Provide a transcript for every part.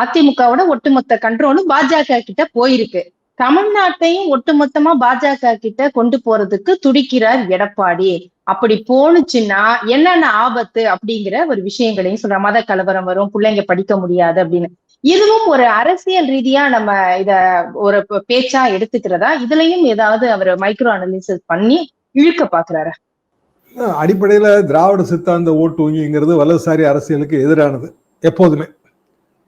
அதிமுகவோட ஒட்டுமொத்த கண்ட்ரோலும் பாஜக கிட்ட போயிருக்கு. தமிழ்நாட்டையும் ஒட்டுமொத்தமா பாஜக கிட்ட கொண்டு போறதுக்கு துடிக்கிறார் எடப்பாடி. அப்படி போனுச்சுன்னா என்னென்ன ஆபத்து அப்படிங்கிற ஒரு விஷயங்களையும் சொல்ற மத கலவரம் வரும் பிள்ளைங்க படிக்க முடியாது அப்படின்னு. இதுவும் ஒரு அரசியல் ரீதியா நம்ம இத ஒரு பேச்சா எடுத்துக்கிறதா? இதுலயும் ஏதாவது அவர் மைக்ரோ அனலிசிஸ் பண்ணி இழுக்க பாக்குறாரு? அடிப்படையில திராவிட சித்தாந்த ஓட்டு வங்கிங்கிறது வலதுசாரி அரசியலுக்கு எதிரானது எப்போதுமே.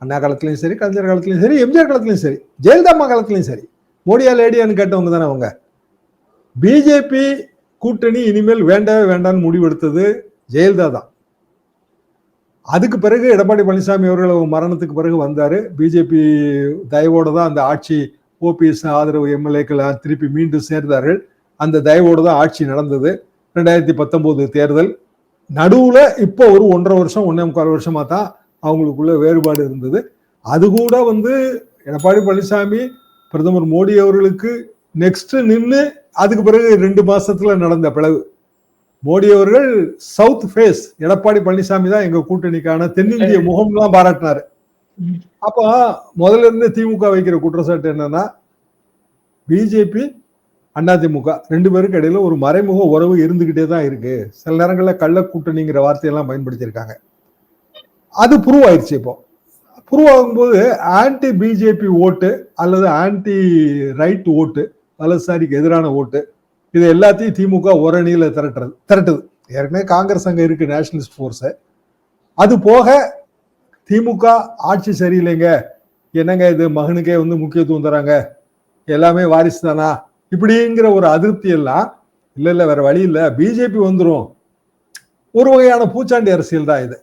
அண்ணா காலத்துலையும் சரி கலைஞர் காலத்துலையும் சரி எம்ஜிஆர் காலத்துலையும் சரி ஜெயலலிதா அம்மா சரி. மோடியா லேடியான்னு கேட்டவங்க தானே அவங்க. பிஜேபி கூட்டணி இனிமேல் வேண்டவே வேண்டாம்னு முடிவெடுத்தது ஜெயலலிதா தான். அதுக்கு பிறகு எடப்பாடி பழனிசாமி அவர்கள் மரணத்துக்கு பிறகு வந்தார். பிஜேபி தயவோட தான் அந்த ஆட்சி ஓபிஎஸ் ஆதரவு எம்எல்ஏக்கள் திருப்பி மீண்டும் சேர்ந்தார்கள். அந்த தயவோடு தான் ஆட்சி நடந்தது. ரெண்டாயிரத்தி பத்தொன்பது தேர்தல். நடுவில் இப்போ ஒரு ஒன்றரை வருஷம் ஒன்றே முக்கால் வருஷமாக தான் அவங்களுக்குள்ள வேறுபாடு இருந்தது. அது கூட வந்து எடப்பாடி பழனிசாமி பிரதமர் மோடி அவர்களுக்கு நெக்ஸ்ட் நின்று அதுக்கு பிறகு ரெண்டு மாசத்துல நடந்த பிளவு. மோடி அவர்கள் சவுத் ஃபேஸ் எடப்பாடி பழனிசாமி தான் எங்க கூட்டணிக்கான தென்னிந்திய முகம்லாம் பாராட்டினாரு. அப்போ முதல்ல இருந்து திமுக வைக்கிற குற்றச்சாட்டு என்னன்னா பிஜேபி அதிமுக ரெண்டு பேருக்கு இடையில ஒரு மறைமுக உறவு இருந்துகிட்டே தான் இருக்கு. சில நேரங்களில் கள்ள கூட்டணிங்கிற வார்த்தையெல்லாம் பயன்படுத்தியிருக்காங்க. அது ப்ரூவ் ஆயிடுச்சு இப்போ. ப்ரூவ் ஆகும்போது ஆன்டி பிஜேபி ஓட்டு அல்லது ஆன்டி ரைட் ஓட்டு வலதுசாரிக்கு எதிரான ஓட்டு இது எல்லாத்தையும் திமுக ஒரணியில திரட்டுறது திரட்டுது. ஏற்கனவே காங்கிரஸ் அங்கே இருக்கு நேஷனலிஸ்ட் ஃபோர்ஸு அது போக திமுக ஆட்சி சரியில்லைங்க. என்னங்க இது? மகனுக்கே வந்து முக்கியத்துவம் தராங்க. எல்லாமே வாரிசு தானா? இப்படிங்கிற ஒரு அதிருப்தி எல்லாம் இல்லை இல்லை வேற வழி இல்லை. பிஜேபி வந்துடும் ஒரு வகையான பூச்சாண்டி அரசியல் தான் இது.